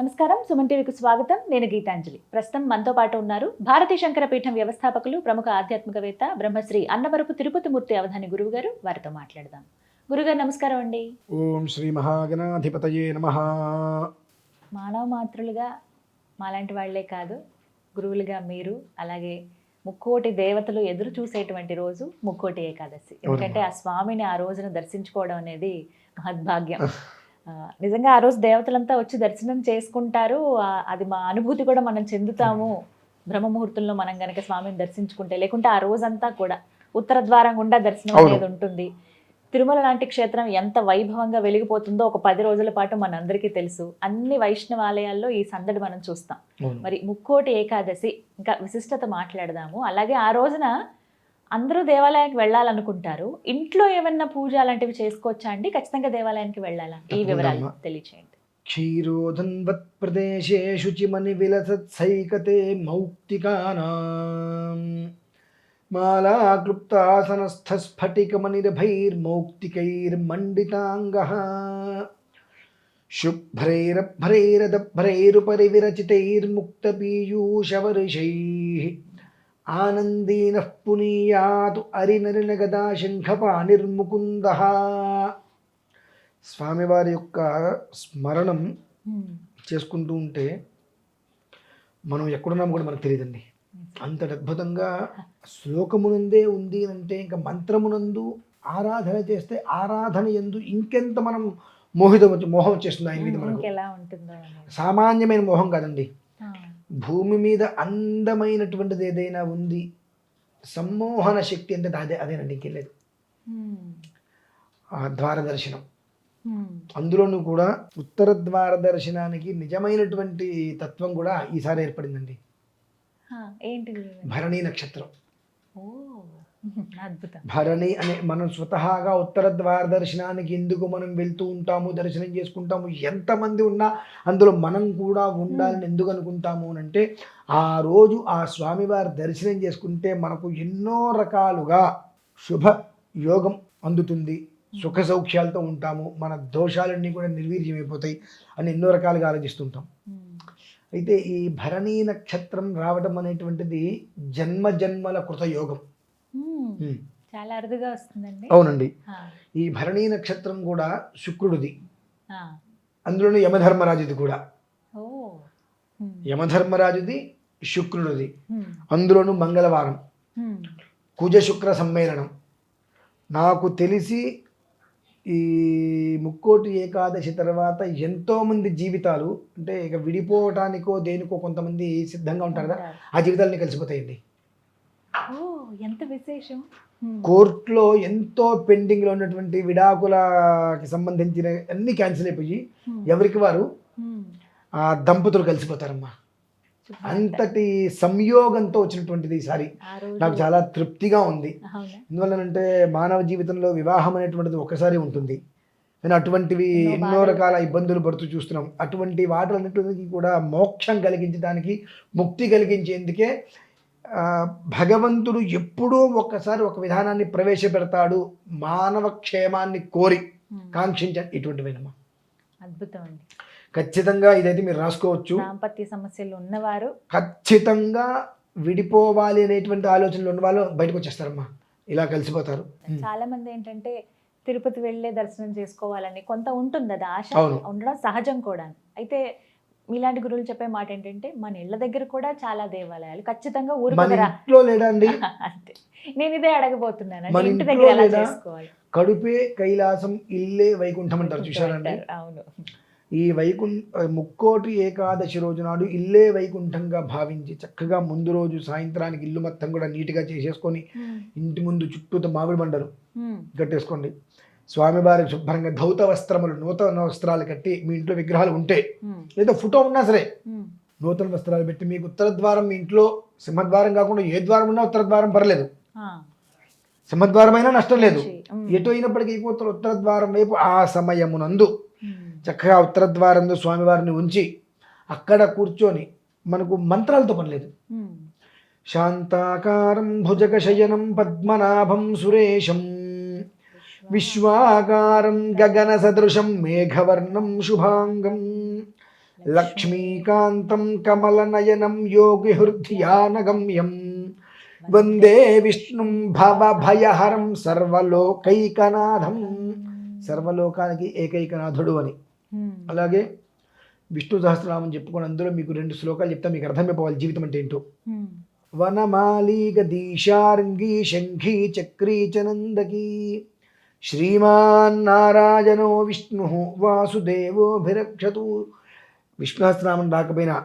నమస్కారం సుమన్ టీవీకి స్వాగతం. నేను గీతాంజలి. ప్రస్తుతం మనతో పాటు ఉన్నారు భారతీ శంకర పీఠం వ్యవస్థాపకులు ప్రముఖ ఆధ్యాత్మికవేత్త బ్రహ్మశ్రీ అన్నవరపు తిరుపతి మూర్తి అవధాని గురువు గారు. వారితో మాట్లాడదాం. గురుగారు నమస్కారం అండి. ఓం శ్రీ మహాగణాధిపతయే నమ. మానవ మాతృలుగా మాలాంటి వాళ్ళే కాదు గురువులుగా మీరు అలాగే ముక్కోటి దేవతలు ఎదురు చూసేటువంటి రోజు ముక్కోటి ఏకాదశి. ఎందుకంటే ఆ స్వామిని ఆ రోజున దర్శించుకోవడం అనేది మహద్భాగ్యం. నిజంగా ఆ రోజు దేవతలంతా వచ్చి దర్శనం చేసుకుంటారు. అది మా అనుభూతి కూడా మనం చెందుతాము. బ్రహ్మ ముహూర్తంలో మనం గనక స్వామిని దర్శించుకుంటే లేకుంటే ఆ రోజంతా కూడా ఉత్తర ద్వారం గుండా దర్శనం. అనేది ఉంటుంది. తిరుమల లాంటి క్షేత్రం ఎంత వైభవంగా వెలిగిపోతుందో ఒక పది రోజుల పాటు మనందరికీ తెలుసు. అన్ని వైష్ణవ ఆలయాల్లో ఈ సందడి మనం చూస్తాం. మరి ముక్కోటి ఏకాదశి ఇంకా విశిష్టత మాట్లాడదాము. అలాగే ఆ రోజున అందరూ దేవాలయానికి వెళ్ళాలనుకుంటారు. ఇంట్లో ఏమన్నా పూజ అలాంటివి చేసుకోవచ్చా అండి? ఖచ్చితంగా దేవాలయానికి వెళ్ళాలా ఈ వివరాలు. తెలియచేయండి. క్షీరోధన్వత్ ప్రదేశే శుచిమని విలసత్సైకతే మౌక్తికానాం. మాలాక్లుప్తాసనస్థస్ఫటికమనిరభైర్మౌక్తికైర్మండితాంగः శుభ్రైరభ్రైరదభ్రైరుపరి విరచితైర్ముక్తపీయూషవర్షైः ఆనందీనః పునీయాతు అరినరినగదా శంఖపాణిర్ముకుందः స్వామివారి యొక్క స్మరణం హ్మ్. చేసుకుంటూ ఉంటే మనం ఎక్కడున్నామో కూడా మనకు తెలియదండి అంతటి అద్భుతంగా శ్లోకమునందే ఉంది అంటే ఇంకా మంత్రమునందు ఆరాధన చేస్తే ఆరాధన ఎందు ఇంకెంత మనం మోహితం మోహం వచ్చేస్తుంది ఆయన మీద మనకు ఉంటుందో అనేది. సామాన్యమైన మోహం కాదండి. భూమి మీద అందమైనటువంటిది ఏదైనా ఉంది సమ్మోహన శక్తి అంటే అదే అదేనండి ఇంకెళ్ళేది. ఆ ద్వార దర్శనం హ్మ్. అందులోనూ కూడా ఉత్తర ద్వార దర్శనానికి నిజమైనటువంటి తత్వం కూడా ఈసారి ఏర్పడిందండి? భరణి నక్షత్రం భరణి అనే మనం స్వతహాగా ఉత్తర ద్వార దర్శనానికి ఎందుకు మనం వెళ్తూ ఉంటాము దర్శనం చేసుకుంటాము ఎంతమంది ఉన్నా అందులో మనం కూడా ఉండాలని ఎందుకు అనుకుంటాము అని అంటే ఆ రోజు ఆ స్వామివారి దర్శనం చేసుకుంటే మనకు ఎన్నో రకాలుగా శుభ యోగం అందుతుంది. సుఖ సౌఖ్యాలతో ఉంటాము మన దోషాలన్నీ కూడా నిర్వీర్యమైపోతాయి అని ఎన్నో రకాలుగా ఆలోచిస్తుంటాం. అయితే ఈ భరణీ నక్షత్రం రావడం అనేటువంటిది జన్మ జన్మల కృత యోగం. చాలా అరుదుగా వస్తుందండి. అవునండి. ఈ భరణీ నక్షత్రం కూడా శుక్రుడిది. అందులోనూ యమధర్మరాజుది కూడా. యమధర్మరాజుది శుక్రుడిది. అందులోనూ మంగళవారం. కుజ శుక్ర సమ్మేళనం. నాకు తెలిసి ఈ ముక్కోటి ఏకాదశి తర్వాత ఎంతోమంది జీవితాలు అంటే ఇక విడిపోవటానికో దేనికో కొంతమంది సిద్ధంగా ఉంటారు కదా. ఆ జీవితాలని కలిసిపోతాయండి. ఎంత విశేషం. కోర్టులో ఎంతో పెండింగ్లో ఉన్నటువంటి విడాకులకి సంబంధించిన అన్ని క్యాన్సిల్ అయిపోయి. ఎవరికి వారు. ఆ దంపతులు కలిసిపోతారమ్మా. అంతటి సంయోగంతో వచ్చినటువంటిది ఈసారి నాకు చాలా తృప్తిగా ఉంది ఎందువల్లనంటే మానవ జీవితంలో వివాహం అనేటువంటిది ఒకసారి ఉంటుంది కానీ అటువంటివి ఎన్నో. రకాల ఇబ్బందులు పడుతూ చూస్తున్నాం అటువంటి వాటిలన్నిటికీ కూడా మోక్షం కలిగించడానికి ముక్తి కలిగించేందుకే భగవంతుడు ఎప్పుడూ ఒక్కసారి ఒక విధానాన్ని ప్రవేశపెడతాడు మానవ క్షేమాన్ని కోరి హ్మ్. కాంక్షించ ఇటువంటివేనమ్మా. అద్భుతం అండి ఖచ్చితంగా ఇదైతే మీరు రాసుకోవచ్చు. దాంపత్య సమస్యలు ఉన్నవారు ఖచ్చితంగా విడిపోవాలి అనేటువంటి ఆలోచనలు ఉన్న వాళ్ళు బయటకు వచ్చేస్తారమ్మా. ఇలా కలిసిపోతారు. చాలా మంది ఏంటంటే తిరుపతి వెళ్ళే దర్శనం చేసుకోవాలని కొంత ఉంటుంది అది ఆశ. ఉండడం సహజం కూడా అయితే మీలాంటి గురువులు చెప్పే మాట ఏంటంటే మన ఇళ్ళ దగ్గర కూడా చాలా దేవాలయాలు. ఖచ్చితంగా ఊరు మన ఇంట్లో లేడా అండి అంతే. నేను ఇదే అడగబోతున్నాను. మన ఇంటి ఇంట్లో దగ్గర ఎలా లేదా? చేసుకోవాలి? కడుపే కైలాసం ఇల్లే వైకుంఠం అంటారు చూశారండి? అంటారు. అవును. ఈ వైకుంఠ ముక్కోటి ఏకాదశి రోజు నాడు ఇల్లే వైకుంఠంగా భావించి చక్కగా ముందు రోజు సాయంత్రానికి ఇల్లు మొత్తం కూడా నీట్గా చేసేసుకొని ఇంటి ముందు చుట్టూతో మామిడి బండలు హ్మ్. కట్టేసుకోండి స్వామివారి శుభ్రంగా ధౌత వస్త్రములు నూతన వస్త్రాలు కట్టి మీ ఇంట్లో విగ్రహాలు ఉంటే. లేదా ఫోటో ఉన్నా సరే హ్మ్. నూతన వస్త్రాలు పెట్టి మీకు ఉత్తర ద్వారం మీ ఇంట్లో సింహద్వారం కాకుండా ఏ ద్వారం ఉన్నా ఉత్తర ద్వారం పర్లేదు. సింహద్వారం అయినా నష్టం లేదు హ్మ్. ఎటు అయినప్పటికీ ఉత్తర ద్వారం వైపు ఆ సమయమునందు. చక్కగా ఉత్తర ద్వారంలో స్వామివారిని ఉంచి అక్కడ కూర్చొని మనకు మంత్రాలతో పని లేదు హ్మ్. శాంతాకారం భుజగశయనం పద్మనాభం సురేశం విశ్వాకారం గగన సదృశం మేఘవర్ణం శుభాంగం. లక్ష్మీకాంతం కమలనయనం యోగి హృదయానగమ్యం వందే విష్ణుం భవభయహరం సర్వలోకైకనాథం. సర్వలోకానికి ఏకైకనాథుడు అని. ఉమ్. అలాగే విష్ణు సహస్రనామం చెప్పుకొని అందులో మీకు రెండు శ్లోకాలు చెప్తా మీకు అర్థమైపోవాలి జీవితం అంటే ఏంటో. ఉమ్. వనమాలీగ దీశార్ంగీ శంఖీ చక్రీ చ నందకీ. శ్రీమాన్నారాయణో విష్ణు వాసుదేవోభిరక్షతు విష్ణు సహస్రనామం రాకపోయినా.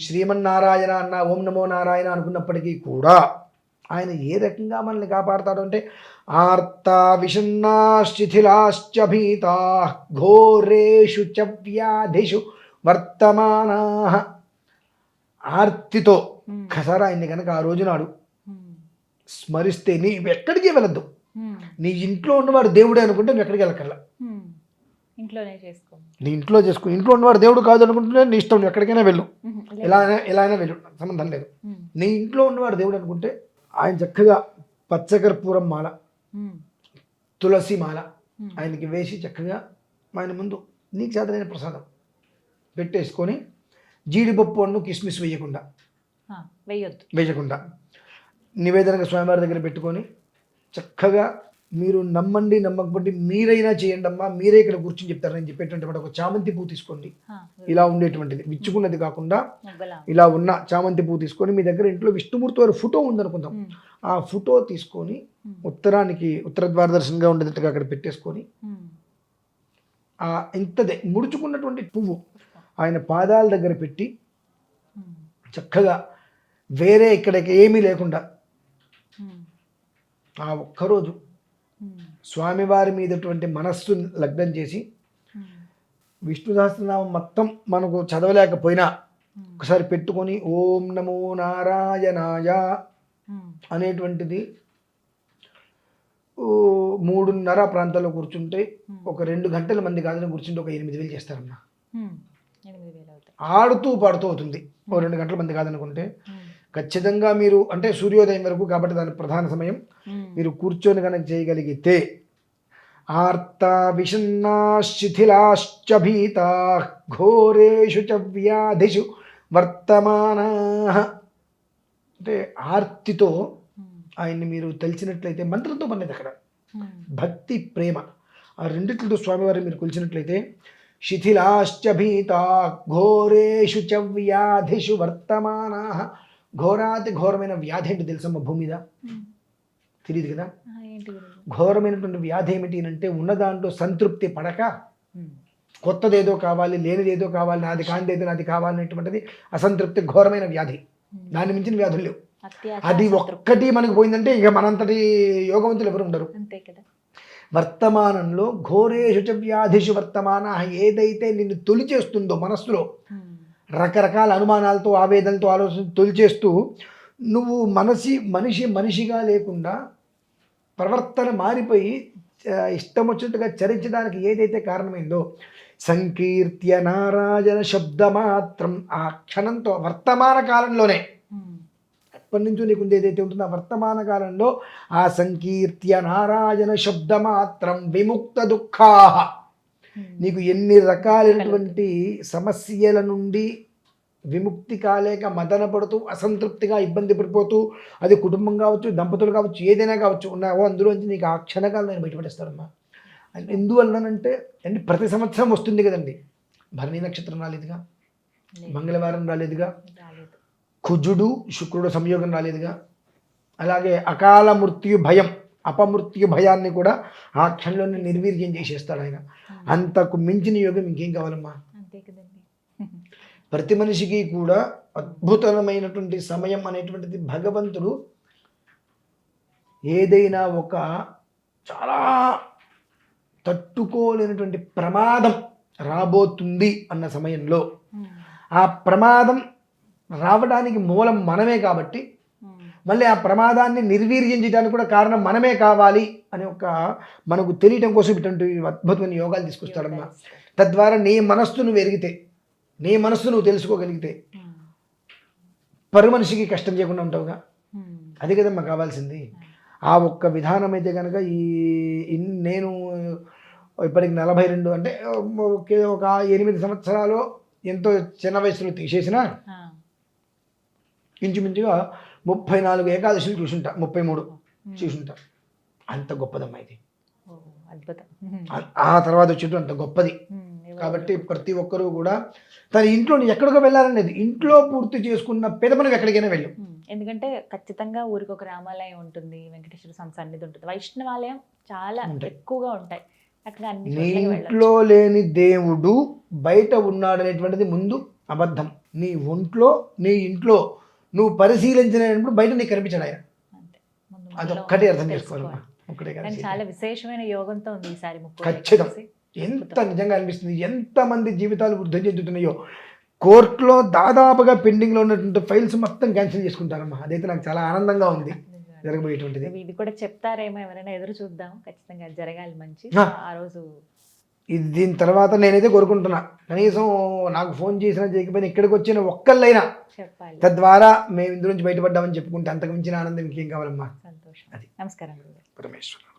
శ్రీమన్నారాయణ అన్న ఓం నమో నారాయణ అనుకున్నప్పటికీ కూడా ఆయన ఏ రకంగా మనల్ని కాపాడతాడు అంటే ఆర్త విషన్నాశ్చిథిలాశ్చ భీతా ఘోరేషు చ వ్యాధిషు వర్తమానా ఆర్తితో. కసరా ఆయన్ని కనుక ఆ రోజు నాడు. స్మరిస్తే నీ ఎక్కడికి వెళ్ళొద్దు. నీ ఇంట్లో ఉన్నవాడు దేవుడే అనుకుంటే నువ్వు ఎక్కడికి వెళ్ళకల్లా. ఇంట్లోనే చేసుకో. నీ ఇంట్లో చేసుకో. ఇంట్లో ఉన్నవాడు దేవుడు కాదు అనుకుంటే నీ ఇష్టం నువ్వు ఎక్కడికైనా వెళ్ళు. ఎలా ఎలా అయినా వెళ్ళు. సంబంధం లేదు. నీ ఇంట్లో ఉన్నవాడు దేవుడు అనుకుంటే ఆయన చక్కగా పచ్చకర్పూరం మాల. తులసి మాల. ఆయనకి వేసి చక్కగా ఆయన ముందు నీకు చేతనైన ప్రసాదం పెట్టేసుకొని జీడిపప్పు అన్ను కిస్మిస్ వేయకుండా. వేయకుండా. నివేదనగా స్వామివారి దగ్గర పెట్టుకొని చక్కగా మీరు నమ్మండి నమ్మకపోతే మీరైనా చేయండి అమ్మా మీరే ఇక్కడ కూర్చొని చెప్తారు నేను చెప్పేటువంటి వాడు ఒక చామంతి పువ్వు తీసుకోండి ఇలా ఉండేటువంటిది విచ్చుకున్నది కాకుండా ఇలా ఉన్న చామంతి పువ్వు తీసుకొని మీ దగ్గర ఇంట్లో విష్ణుమూర్తి వారి ఫోటో ఉందనుకుందాం. ఆ ఫోటో తీసుకొని. ఉత్తరానికి ఉత్తర ద్వారదర్శనంగా ఉండేటట్టుగా అక్కడ పెట్టేసుకొని. ఆ ఇంతదే ముడుచుకున్నటువంటి పువ్వు ఆయన పాదాల దగ్గర పెట్టి. చక్కగా వేరే ఇక్కడ ఏమీ లేకుండా. ఆ ఒక్కరోజు. స్వామివారి మీదటువంటి మనస్సు లగ్నం చేసి. విష్ణు సహస్రనామం మొత్తం మనకు చదవలేకపోయినా. ఒకసారి పెట్టుకొని ఓం నమో నారాయణాయ. అనేటువంటిది మూడున్నర ప్రాంతాల్లో కూర్చుంటే ఒక రెండు గంటల మంది కాదని కూర్చుంటే ఒక ఎనిమిది వేలు చేస్తారమ్మా ఆడుతూ పాడుతూ అవుతుంది ఓ రెండు గంటల మంది కాదనుకుంటే. ఖచ్చితంగా మీరు అంటే సూర్యోదయం వరకు కాబట్టి దాని ప్రధాన సమయం. మీరు కూర్చొని కనుక చేయగలిగితే ఆర్త విషన్నాశిథిలాశ్చ భీతా ఘోరేషు చ వ్యాధిషు వర్తమానా అంటే ఆర్తితో. ఆయన్ని మీరు తెలిసినట్లయితే మంత్రంతో పనిలేదు అక్కడ. భక్తి ప్రేమ ఆ రెండిట్లతో స్వామివారిని మీరు కొలిచినట్లయితే శిథిలాశ్చ భీతా ఘోరేషు చ వ్యాధిషు వర్తమానా ఘోరాతి ఘోరమైన వ్యాధి ఏంటి తెలుసమ్మ భూమి మీద. తెలియదు కదా? ఘోరమైనటువంటి వ్యాధి ఏమిటి అంటే ఉన్న దాంట్లో సంతృప్తి పడక. కొత్తదేదో కావాలి లేనిదేదో కావాలి నాది కానిదేదో నాది కావాలి అనేటువంటిది అసంతృప్తి ఘోరమైన వ్యాధి. దాన్ని మించిన వ్యాధులు లేవు అది. ఒక్కటి మనకు పోయిందంటే ఇక మనంతటి యోగవంతులు ఎవరు ఉండరు వర్తమానంలో ఘోరేషు వ్యాధిషు వర్తమాన ఏదైతే నిన్ను తొలిచేస్తుందో మనస్సులో. రకరకాల అనుమానాలతో ఆవేదనతో ఆలోచన తొలిచేస్తూ నువ్వు మనసి మనిషి మనిషిగా లేకుండా ప్రవర్తన మారిపోయి ఇష్టం వచ్చినట్టుగా చరించడానికి ఏదైతే కారణమైందో సంకీర్త్య నారాయణ శబ్దమాత్రం ఆ క్షణంతో వర్తమాన కాలంలోనే. ఎప్పటి నుంచో నీకు ఉంది ఏదైతే ఉంటుందో వర్తమాన కాలంలో ఆ సంకీర్త్య నారాయణ శబ్దమాత్రం విముక్త దుఃఖా. నీకు ఎన్ని రకాలైనటువంటి సమస్యల నుండి విముక్తి కాలేక మదన పడుతూ అసంతృప్తిగా ఇబ్బంది పడిపోతూ అది కుటుంబం కావచ్చు దంపతులు కావచ్చు ఏదైనా కావచ్చు ఉన్నావో అందులోంచి నీకు ఆ క్షణకాలం నేను బయటపడేస్తానమ్మా. అది ఎందువల్లనంటే అంటే ప్రతి సంవత్సరం వస్తుంది కదండి. భరణి నక్షత్రం రాలేదుగా. లేదు. మంగళవారం రాలేదుగా. రాలేదు. కుజుడు శుక్రుడు సంయోగం రాలేదుగా. అలాగే అకాల మృత్యు భయం. అపమృత్యు భయాన్ని కూడా ఆ క్షణంలోనే నిర్వీర్యం చేసేస్తాడు ఆయన అంతకు మించిన యోగం ఇంకేం కావాలమ్మా ప్రతి మనిషికి కూడా అద్భుతమైనటువంటి సమయం అనేటువంటిది భగవంతుడు ఏదైనా ఒక చాలా తట్టుకోలేనటువంటి ప్రమాదం రాబోతుంది అన్న సమయంలో. ఆ ప్రమాదం రావడానికి మూలం మనమే కాబట్టి. మళ్ళీ ఆ ప్రమాదాన్ని నిర్వీర్యం చేయడానికి కూడా కారణం మనమే కావాలి అని ఒక మనకు తెలియటం కోసం ఇటువంటి అద్భుతమైన యోగాలు తీసుకొస్తాడమ్మా. తద్వారా నీ మనస్సు నువ్వు ఎరిగితే నీ మనస్సు నువ్వు తెలుసుకోగలిగితే. పరు మనిషికి కష్టం చేయకుండా ఉంటావుగా. అది కదమ్మా కావాల్సింది. ఆ ఒక్క విధానం అయితే కనుక ఈ నేను ఇప్పటికి నలభై రెండు అంటే ఒకే ఎనిమిది సంవత్సరాలు ఎంతో చిన్న వయసులో తీసేసినా ఇంచుమించుగా ముప్పై నాలుగు ఏకాదశులు చూసుంటా ముప్పై మూడు. చూసుంటా. అంత గొప్పదమ్మా ఇది. ఆ- తర్వాత వచ్చేటు అంత గొప్పది. కాబట్టి ప్రతి ఒక్కరూ కూడా తన ఇంట్లో ఎక్కడికో వెళ్ళాలనేది ఇంట్లో పూర్తి చేసుకున్న పెద్ద మనం ఎక్కడికైనా వెళ్ళు. ఎందుకంటే ఖచ్చితంగా ఊరికి ఒక రామాలయం ఉంటుంది వెంకటేశ్వర స్వామి సన్నిధి ఉంటుంది. వైష్ణవాలయం చాలా. ఎక్కువగా ఉంటాయి. నీ. ఇంట్లో లేని దేవుడు బయట ఉన్నాడనేటువంటిది ముందు అబద్ధం. నీ ఒంట్లో నీ ఇంట్లో నువ్వు పరిశీలించినప్పుడు బయట నీకు కనిపించాడు ఆయన. అదొక్కటి అర్థం. చేసుకోవాలి కదా చాలా విశేషమైన యోగంతో ఉంది ఈసారి ముక్కు ఖచ్చితం. ఎంత నిజంగా అనిపిస్తుంది ఎంతమంది జీవితాలు వృద్ధి చెందుతున్నాయో. కోర్టులో దాదాపుగా పెండింగ్లో ఉన్నటువంటి ఫైల్స్ మొత్తం క్యాన్సిల్ చేసుకుంటారమ్మా. అదైతే నాకు చాలా ఆనందంగా ఉంది. జరగబోయేటువంటిది. ఇది కూడా చెప్తారేమో ఎవరైనా ఎదురు చూద్దాం. ఖచ్చితంగా జరగాలి మంచి. ఆ రోజు ఇది దీని తర్వాత నేనైతే కోరుకుంటున్నా. కనీసం నాకు ఫోన్ చేసినా చేయకపోయినా ఇక్కడికి వచ్చిన ఒక్కళ్ళైనా తద్వారా మేము ఇందు నుంచి బయటపడ్డామని చెప్పుకుంటే అంతకు మించిన ఆనందం ఇంకేం కావాలమ్మా? సంతోషం. అది. నమస్కారం పరమేశ్వర.